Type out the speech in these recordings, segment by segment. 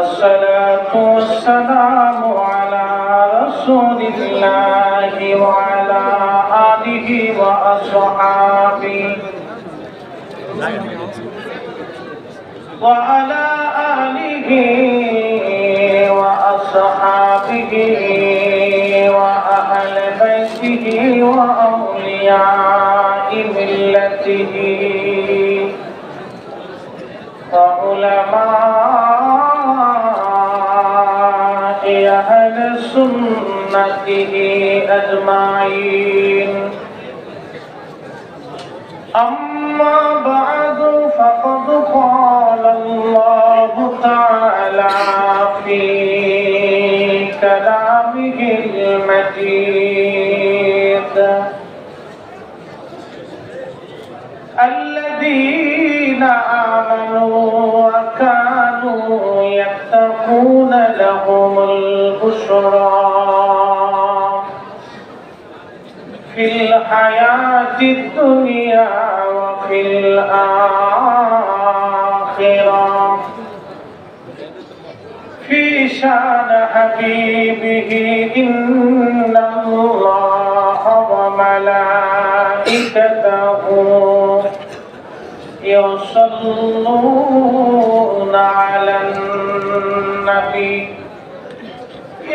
الصلاة والسلام على رسول الله وعلى آله وأصحابه. وعلى آله وأصحابه وأهل بيته وأولياء ملته. وعلماء سنته أجمعين أما بعد فقد قال الله تعالى في كلامه المجيد الذين آمنوا وكانوا يتقون لهم البشرى في الحياة الدنيا وفي الآخرة. في شأن حبيبه إن الله وملائكته يصلون على النبي.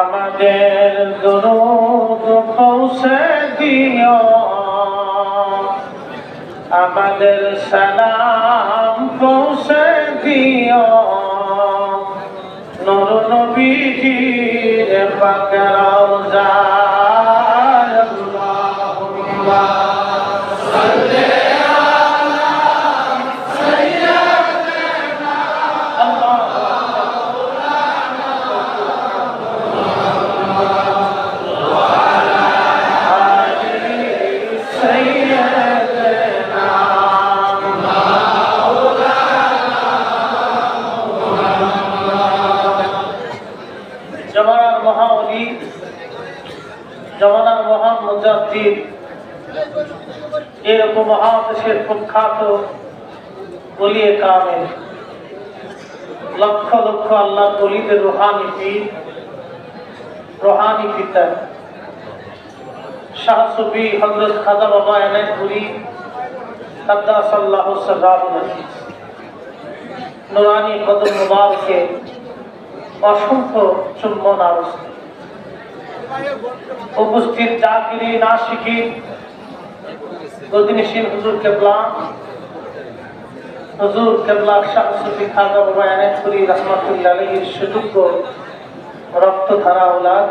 আমাদের দরুদ পৌঁছে দিও। আমাদের সালাম পৌঁছে দিও। নর নবীজির পাকরাও মহামণি জমানার মহান মুজাদ্দিদ এরকম মহাদেশের প্রখ্যাত বলিয়ে কামেল। লক্ষ লক্ষ আল্লাহ বলিদের রোহানি পীর, রোহানি পিতা। শাহ সুফি হজরত খাজা বাবা এনায়তপুরি কাদ্দাস আল্লাহ সাল্লাহুল আজিজ নুরানি কদম মুবারকে অসংখ্য চুম্বন আরজ উপস্থিত জাকিরি নাশিকি গদিনীশীল হুজুর কেবলা হুজুর কেবলা সুফি খাজা এনায়তপুরি রহমতুল্লাহ সুযোগ্য রক্তধারা ওলাদ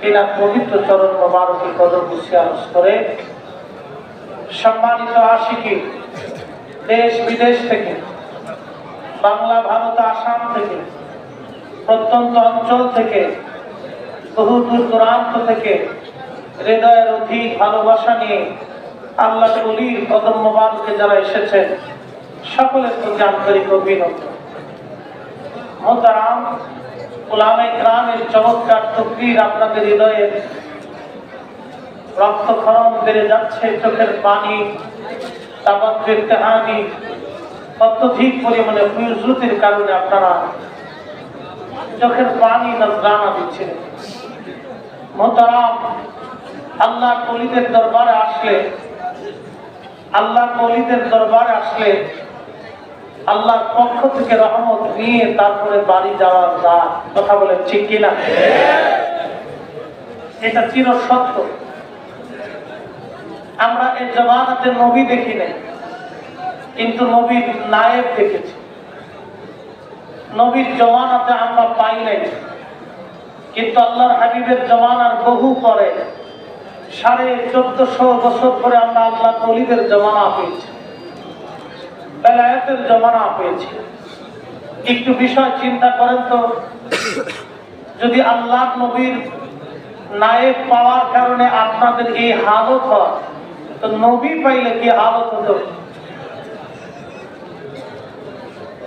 কিনা পবিত্র চরণ মোবারকে কদর বুঝে আলোচ করে। সম্মানিত আশিকি, দেশ বিদেশ থেকে, বাংলা, ভারত, আসাম থেকে প্রত্যন্ত অঞ্চল থেকে, বহু দূর দূরান্ত থেকে হৃদয়ের অধিক ভালোবাসা নিয়ে আল্লাহ অলির কদম মোবারকে যারা এসেছেন, সকলের প্রতি আন্তরিক অভিনন্দন। মোতারাম ওলামে গ্রামের চমৎকার তকরির আপনাদের হৃদয়ে রক্তক্ষরণ বেড়ে যাচ্ছে, চোখের পানি তাবাকের তেহানি অত্যধিক পরিমাণে হুজুতির কারণে আপনারা চোখের পানি নজরানা দিচ্ছেন মোতারাম আল্লাহ কলিদের দরবারে আসলে আল্লাহ কলিদের দরবারে আসলে আল্লাহর পক্ষ থেকে রহমত নিয়ে তারপরে বাড়ি যাওয়া যায় কথা বলে ঠিক কিনা? এটা চির সত্য। আমরা এই জমানাতে নবী দেখি নাই, কিন্তু নবীর নায়েব দেখেছি। নবীর জমানাতে আমরা পাই নাই। কিন্তু আল্লাহর হাবিবের জমানার বহু পরে, সাড়ে চোদ্দশো বছর পরে আমরা আল্লাহ নলিদের জমানা পেয়েছি। বেলায়েতের জমানা পেয়েছি। একটু বিষয় চিন্তা করেন তো, যদি আল্লাহ নবীর নায়েব পাওয়ার কারণে আপনাদের এই হালত হয়, তো নবী পাইলে কি হালত হতো?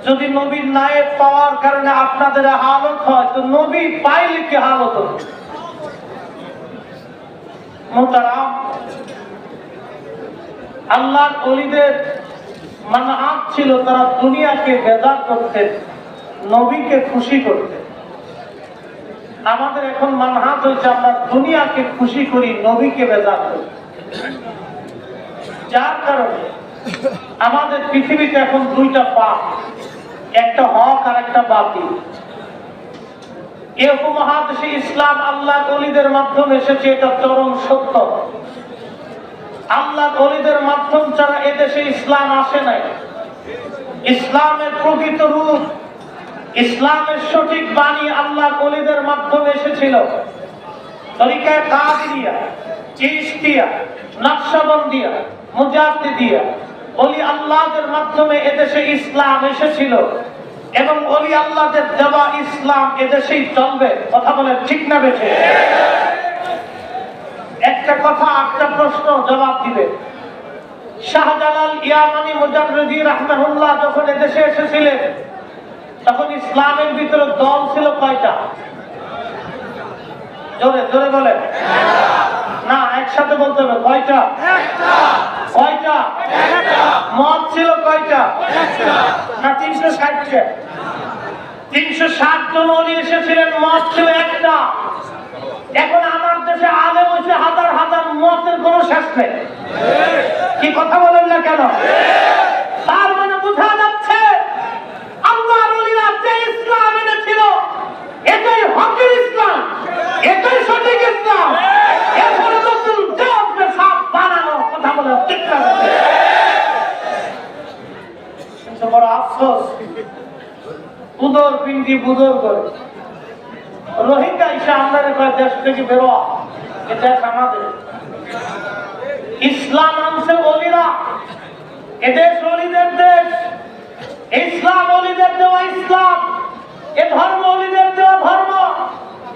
যদি নবীর নায়েব পাওয়ার কারণে আপনাদের হালত হয়, তো নবী পাইলে কি হালত আল্লাহর অলিদের মানহাত ছিল, তারা দুনিয়াকে নবীকে খুশি আমাদের এখন মানহাত হয়েছে, আমরা দুনিয়াকে খুশি করি, নবীকে বেদার করি। যার কারণে আমাদের পৃথিবীতে এখন দুইটা পাপ। একটা হক আর একটা বাতিল। উপমহাদেশে ইসলাম আল্লাহ গলিদের মাধ্যমে এসেছে, এটা চরম সত্য। আল্লাহ গলিদের মাধ্যম ছাড়া এদেশে ইসলাম আসে নাই। ইসলামের প্রকৃত রূপ, ইসলামের সঠিক বাণী আল্লাহ গলিদের মাধ্যমে এসেছিল। তরিকায় কাদিয়া চিস্তিয়া নকশবন্দিয়া, মুজাদ্দিদিয়া অলি আল্লাহদের মাধ্যমে এদেশে ইসলাম এসেছিল এবং অলি আল্লাহদের দেওয়া ইসলাম এদেশেই চলবে। কথা বলে ঠিক না বেঠে? একটা কথা, একটা প্রশ্ন জবাব দিবে। শাহজালাল ইয়ামানি মুজাদ্দিদি রাহমাহুল্লাহ যখন এদেশে এসেছিলেন, তখন ইসলামের ভিতরে দল ছিল কয়টা? জোরে জোরে বলে না, একসাথে বলতে হবে, কয়টা? কয়টা মত ছিল কয়টা? না, তিনশো ষাটটা। তিনশো ষাট জন অলি এসেছিলেন মত ছিল একটা। এখন আমার দেশে আগে বসে হাজার হাজার মতের কোন শেষ নেই। কি কথা বলেন না কেন? তার মানে বোঝা যাচ্ছে আল্লাহর অলিরা যে ইসলাম এনেছিল এটাই হকের ইসলাম এটাই সঠিক ইসলাম এরপরে নতুন জবকে সব বানানো কথা বলে ঠিক না কিন্তু বড় আফসোস উদর পিন্ডি বুদর করে। রোহিঙ্গা ইসা আমাদের দেশ থেকে বেরোয়া এ দেশ আমাদের। ইসলাম আনছে অলিরা। এদেশ অলিদের দেশ। ইসলাম অলিদের দেওয়া ইসলাম। এ ধর্ম অলিদের দেওয়া ধর্ম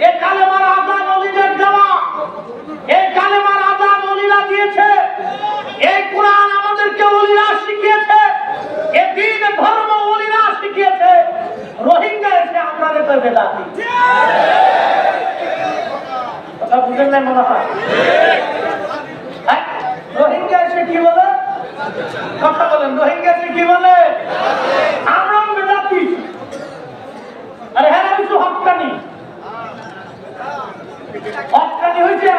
এ কালেমার আজান অলিদের দেওয়া এই কালেমার আজান অলিরা দিয়েছে এই কোরআন আমাদেরকে অলিরা শিখিয়েছে এ দিন ধর্ম অলিরা শিখিয়েছে রোহিঙ্গা এসে আমরা রেখে বেদাতি বুঝেন মনে হয়। হ্যাঁ? রোহিঙ্গা এসে কি বলে? কথা বলেন, রোহিঙ্গা এসে কি বলে? আমরা বেদাতি আরে হ্যাঁ কিছু হকানি। হকানি হয়েছে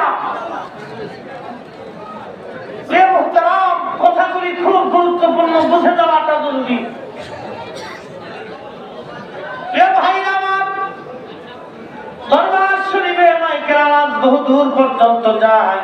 বহু দূর পর্যন্ত যায়।